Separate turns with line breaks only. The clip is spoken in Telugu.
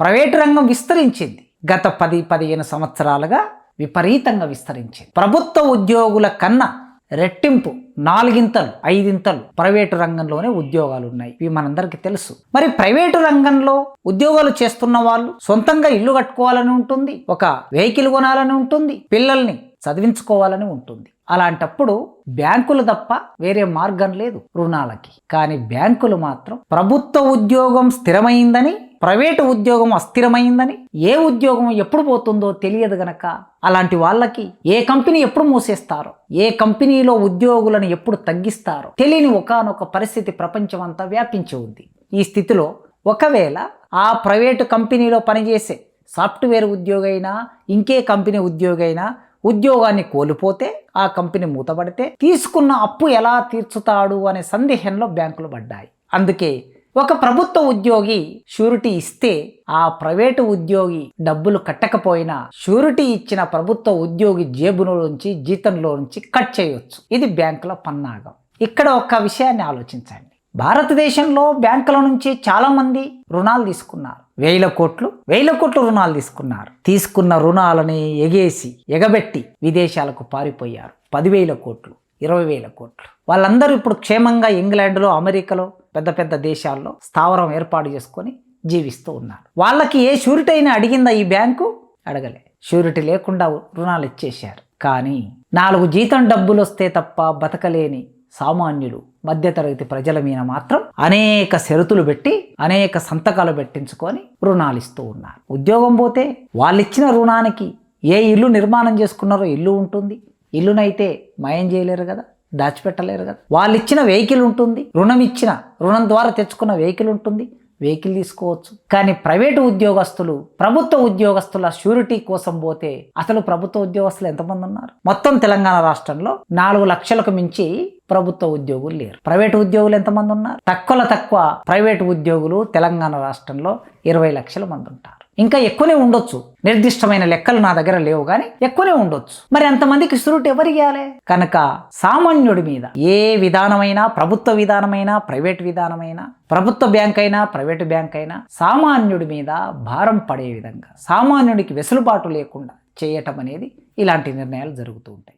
ప్రైవేటు రంగం విస్తరించింది. గత పది పదిహేను సంవత్సరాలుగా విపరీతంగా విస్తరించింది. ప్రభుత్వ ఉద్యోగుల కన్నా రెట్టింపు నాలుగింతలు ఐదింతలు ప్రైవేటు రంగంలోనే ఉద్యోగాలు ఉన్నాయి ఇవి మనందరికీ తెలుసు. మరి ప్రైవేటు రంగంలో ఉద్యోగాలు చేస్తున్న వాళ్ళు సొంతంగా ఇల్లు కట్టుకోవాలని ఉంటుంది ఒక వెహికల్ కొనాలని ఉంటుంది పిల్లల్ని చదివించుకోవాలని ఉంటుంది. అలాంటప్పుడు బ్యాంకులు తప్ప వేరే మార్గం లేదు రుణాలకి. కానీ బ్యాంకులు మాత్రం ప్రభుత్వ ఉద్యోగం స్థిరమైందని ప్రైవేటు ఉద్యోగం అస్థిరమైందని ఏ ఉద్యోగం ఎప్పుడు పోతుందో తెలియదు గనక అలాంటి వాళ్ళకి ఏ కంపెనీ ఎప్పుడు మూసేస్తారో ఏ కంపెనీలో ఉద్యోగులను ఎప్పుడు తగ్గిస్తారో తెలియని ఒకనొక పరిస్థితి ప్రపంచం అంతా వ్యాపించి ఉంది. ఈ స్థితిలో ఒకవేళ ఆ ప్రైవేటు కంపెనీలో పనిచేసే సాఫ్ట్వేర్ ఉద్యోగైనా ఇంకే కంపెనీ ఉద్యోగైనా ఉద్యోగాన్ని కోల్పోతే ఆ కంపెనీ మూతపడితే తీసుకున్న అప్పు ఎలా తీర్చుతాడు అనే సందేహంలో బ్యాంకులు పడ్డాయి. అందుకే ఒక ప్రభుత్వ ఉద్యోగి షూరిటీ ఇస్తే ఆ ప్రైవేటు ఉద్యోగి డబ్బులు కట్టకపోయినా షూరిటీ ఇచ్చిన ప్రభుత్వ ఉద్యోగి జేబులో నుంచి జీతంలో నుంచి కట్ చేయొచ్చు. ఇది బ్యాంకుల పన్నాగం. ఇక్కడ ఒక విషయాన్ని ఆలోచించండి. భారతదేశంలో బ్యాంకుల నుంచి చాలామంది రుణాలు తీసుకున్నారు. వేల కోట్లు వేల కోట్లు రుణాలు తీసుకున్నారు. తీసుకున్న రుణాలని ఎగేసి ఎగబెట్టి విదేశాలకు పారిపోయారు. పదివేల కోట్లు. ఇరవై వేల కోట్లు. వాళ్ళందరూ ఇప్పుడు క్షేమంగా ఇంగ్లాండ్లో అమెరికాలో పెద్ద పెద్ద దేశాల్లో స్థావరం ఏర్పాటు చేసుకొని జీవిస్తూ ఉన్నారు. వాళ్ళకి ఏ షూరిటీ అయినా అడిగిందా ఈ బ్యాంకు? అడగలే. షూరిటీ లేకుండా రుణాలు ఇచ్చేశారు. కానీ నాలుగు జీతం డబ్బులు వస్తే తప్ప బతకలేని సామాన్యులు మధ్యతరగతి ప్రజల మీద మాత్రం అనేక షరతులు పెట్టి అనేక సంతకాలు పెట్టించుకొని రుణాలు ఇస్తూ ఉన్నారు. ఉద్యోగం పోతే వాళ్ళు ఇచ్చిన రుణానికి ఏ ఇల్లు నిర్మాణం చేసుకున్నారో ఇల్లు ఉంటుంది. ఇల్లునైతే మాయం చేయలేరు కదా దాచిపెట్టలేరు కదా. వాళ్ళు ఇచ్చిన వెహికల్ ఉంటుంది రుణం ఇచ్చిన రుణం ద్వారా తెచ్చుకున్న వెహికల్ ఉంటుంది వెహికల్ తీసుకోవచ్చు. కానీ ప్రైవేటు ఉద్యోగస్తులు ప్రభుత్వ ఉద్యోగస్తుల షూరిటీ కోసం పోతే అసలు ప్రభుత్వ ఉద్యోగస్తులు ఎంతమంది ఉన్నారు? మొత్తం తెలంగాణ రాష్ట్రంలో నాలుగు లక్షలకు మించి ప్రభుత్వ ఉద్యోగులు లేరు. ప్రైవేటు ఉద్యోగులు ఎంతమంది ఉన్నారు? తక్కువలో తక్కువ ప్రైవేటు ఉద్యోగులు తెలంగాణ రాష్ట్రంలో ఇరవై లక్షల మంది ఉంటారు. ఇంకా ఎక్కువనే ఉండొచ్చు. నిర్దిష్టమైన లెక్కలు నా దగ్గర లేవు కానీ ఎక్కువనే ఉండొచ్చు. మరి అంతమందికి షూరిటీ ఎవరు ఇవ్వాలి కనుక సామాన్యుడి మీద ఏ విధానమైనా ప్రభుత్వ విధానమైనా ప్రైవేట్ విధానమైనా ప్రభుత్వ బ్యాంక్ అయినా ప్రైవేటు బ్యాంక్ అయినా సామాన్యుడి మీద భారం పడే విధంగా సామాన్యుడికి వెసులుబాటు లేకుండా చేయటం అనేది ఇలాంటి నిర్ణయాలు జరుగుతూ ఉంటాయి.